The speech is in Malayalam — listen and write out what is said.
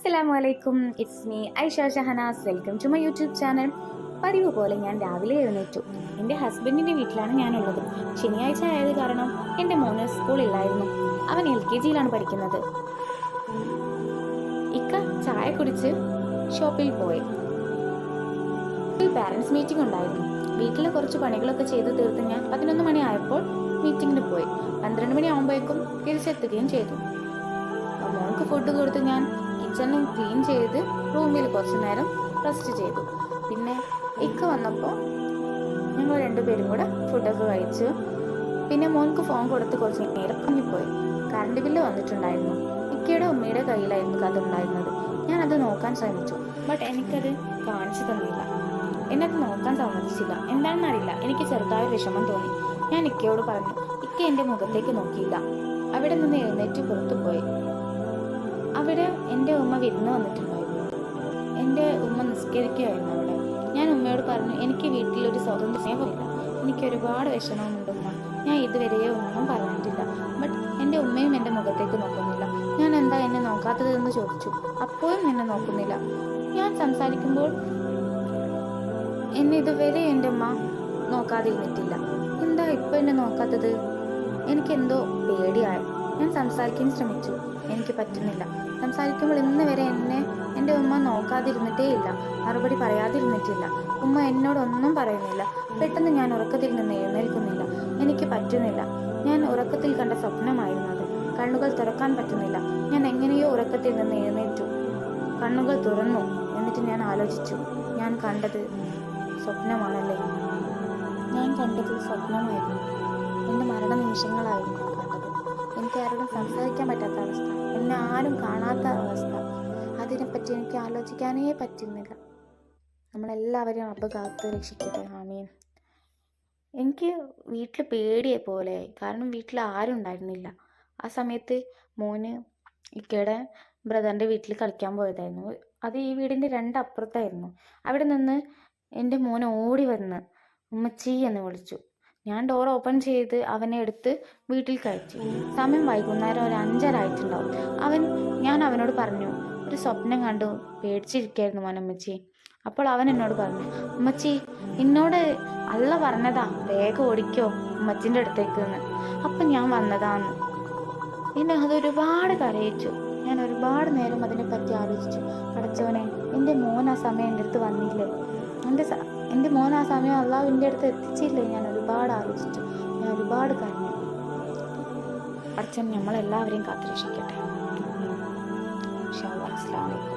അസ്സലാമു അലൈക്കും it's me Aisha Shahnaz welcome to my YouTube channel പതിവ് പോലെ ഞാൻ രാവിലെ എഴുന്നേറ്റു. എന്റെ ഹസ്ബൻഡിന്റെ വീട്ടിലാണ് ഞാനുള്ളത്. ശനിയാഴ്ച ആയത് കാരണം എന്റെ മോന് സ്കൂളില്ലായിരുന്നു അവൻ എൽ കെ ജിയിലാണ് പഠിക്കുന്നത്. ഇക്ക ചായ കുടിച്ച് ഷോപ്പിൽ പോയി. പാരൻസ് മീറ്റിംഗ് ഉണ്ടായിരുന്നു. വീട്ടിലെ കുറച്ച് പണികളൊക്കെ ചെയ്ത് തീർത്ത് ഞാൻ പതിനൊന്ന് മണി ആയപ്പോൾ മീറ്റിങ്ങിന് പോയി. പന്ത്രണ്ട് മണി ആകുമ്പോഴേക്കും തിരിച്ചെത്തുകയും ചെയ്തു. മോൾക്ക് ഫുഡ് കൊടുത്ത് ഞാൻ കിച്ചണും ക്ലീൻ ചെയ്ത് റൂമിൽ കുറച്ച് നേരം റെസ്റ്റ് ചെയ്തു. പിന്നെ ഇക്ക വന്നപ്പോൾ ഞങ്ങൾ രണ്ടുപേരും കൂടെ ഫുഡൊക്കെ കഴിച്ചു. പിന്നെ മോൻക്ക് ഫോൺ കൊടുത്ത് കുറച്ച് നേരം പണിപ്പോയി കറണ്ട് ബില്ല് വന്നിട്ടുണ്ടായിരുന്നു. ഇക്കയുടെ ഉമ്മയുടെ കയ്യിലായിരുന്നു കഥ ഉണ്ടായിരുന്നത് ഞാനത് നോക്കാൻ ശ്രമിച്ചു. ബട്ട് എനിക്കത് കാണിച്ചു തന്നില്ല. എന്നത് നോക്കാൻ സമ്മതിച്ചില്ല. എന്താണെന്ന് അറിയില്ല എനിക്ക് ചെറുതായ വിഷമം തോന്നി. ഞാൻ ഇക്കയോട് പറഞ്ഞു ഇക്ക എന്റെ മുഖത്തേക്ക് നോക്കിയില്ല. അവിടെ നിന്ന് എഴുന്നേറ്റ് പുറത്തു പോയി വിരുന്ന് വന്നിട്ടുണ്ടായിരുന്നു. എന്റെ ഉമ്മ നിസ്കരിക്കുകയായിരുന്നു അവിടെ. ഞാൻ ഉമ്മയോട് പറഞ്ഞു എനിക്ക് വീട്ടിലൊരു സ്വതന്ത്ര സ്നേഹമില്ല. എനിക്ക് ഒരുപാട് വിഷമമുണ്ട് ഉമ്മ. ഞാൻ ഇതുവരെ ഒന്നും പറഞ്ഞിട്ടില്ല. ബട്ട് എന്റെ ഉമ്മയും എന്റെ മുഖത്തേക്ക് നോക്കുന്നില്ല. ഞാൻ എന്താ എന്നെ നോക്കാത്തതെന്ന് ചോദിച്ചു. അപ്പോഴും എന്നെ നോക്കുന്നില്ല. ഞാൻ സംസാരിക്കുമ്പോൾ എന്നെ ഇതുവരെ എന്റെ ഉമ്മ നോക്കാതിരുന്നിട്ടില്ല. എന്താ ഇപ്പം എന്നെ നോക്കാത്തത്? എനിക്കെന്തോ പേടിയായി. ഞാൻ സംസാരിക്കാൻ ശ്രമിച്ചു. എനിക്ക് പറ്റുന്നില്ല. സംസാരിക്കുമ്പോൾ ഇന്ന് വരെ എന്നെ എന്റെ ഉമ്മ നോക്കാതിരുന്നിട്ടേ ഇല്ല. മറുപടി പറയാതിരുന്നിട്ടില്ല. ഉമ്മ എന്നോടൊന്നും പറയുന്നില്ല. പെട്ടെന്ന് ഞാൻ ഉറക്കത്തിൽ നിന്ന് എഴുന്നേൽക്കുന്നില്ല. എനിക്ക് പറ്റുന്നില്ല. ഞാൻ ഉറക്കത്തിൽ കണ്ട സ്വപ്നമായിരുന്നു അത്. കണ്ണുകൾ തുറക്കാൻ പറ്റുന്നില്ല. ഞാൻ എങ്ങനെയോ ഉറക്കത്തിൽ നിന്ന് എഴുന്നേറ്റു. കണ്ണുകൾ തുറന്നു എന്നിട്ട് ഞാൻ ആലോചിച്ചു. ഞാൻ കണ്ടത് സ്വപ്നമാണല്ലേ? ഞാൻ കണ്ടത് സ്വപ്നമായിരുന്നു. എന്റെ മരണ നിമിഷങ്ങളായിരുന്നു എനിക്ക് ആരോടും സംസാരിക്കാൻ പറ്റാത്ത അവസ്ഥ. എന്നെ ആരും കാണാത്ത അവസ്ഥ. അതിനെപ്പറ്റി എനിക്ക് ആലോചിക്കാനേ പറ്റുന്നില്ല. നമ്മളെല്ലാവരെയും റബ്ബ് കാത്ത് രക്ഷിക്കട്ടെ. ആമീൻ. എനിക്ക് വീട്ടിൽ പേടിയെ പോലെ കാരണം വീട്ടിൽ ആരും ഉണ്ടായിരുന്നില്ല. ആ സമയത്ത് മോന് ഇക്കയുടെ ബ്രദറിന്റെ വീട്ടിൽ കളിക്കാൻ പോയതായിരുന്നു. അത് ഈ വീടിന്റെ രണ്ടപ്പുറത്തായിരുന്നു. അവിടെ നിന്ന് എന്റെ മോനെ ഓടി വന്ന് ഉമ്മച്ചി എന്ന് വിളിച്ചു. ഞാൻ ഡോർ ഓപ്പൺ ചെയ്ത് അവനെ എടുത്ത് വീട്ടിൽ കയറ്റി. സമയം വൈകുന്നേരം ഒരു അഞ്ചരായിട്ടുണ്ടാവും അവൻ ഞാൻ അവനോട് പറഞ്ഞു ഒരു സ്വപ്നം കണ്ടു പേടിച്ചിരിക്കായിരുന്നു മോനമ്മച്ചി അപ്പോൾ അവൻ എന്നോട് പറഞ്ഞു അമ്മച്ചി എന്നോട് അല്ല പറഞ്ഞതാ വേഗം ഓടിക്കോ അമ്മച്ചിന്റെ അടുത്തേക്ക് എന്ന്. അപ്പം ഞാൻ വന്നതാന്ന് എന്നെ അത് ഒരുപാട് കരയിച്ചു. ഞാൻ ഒരുപാട് നേരം അതിനെപ്പറ്റി ആലോചിച്ചു. പഠിച്ചവനെ എന്റെ മോൻ ആ സമയം എന്റെ അടുത്ത് വന്നില്ലേ? എന്റെ എന്റെ മോൻ ആ സമയം അള്ളാഹുവിന്റെ അടുത്ത് എത്തിച്ചില്ല? ഞാൻ ഒരുപാട് ആലോചിച്ചു. ഞാൻ ഒരുപാട് കരഞ്ഞു. അച്ഛൻ നമ്മളെല്ലാവരെയും കാത്തുരക്ഷിക്കട്ടെ. അസ്സാം അസ്ലാം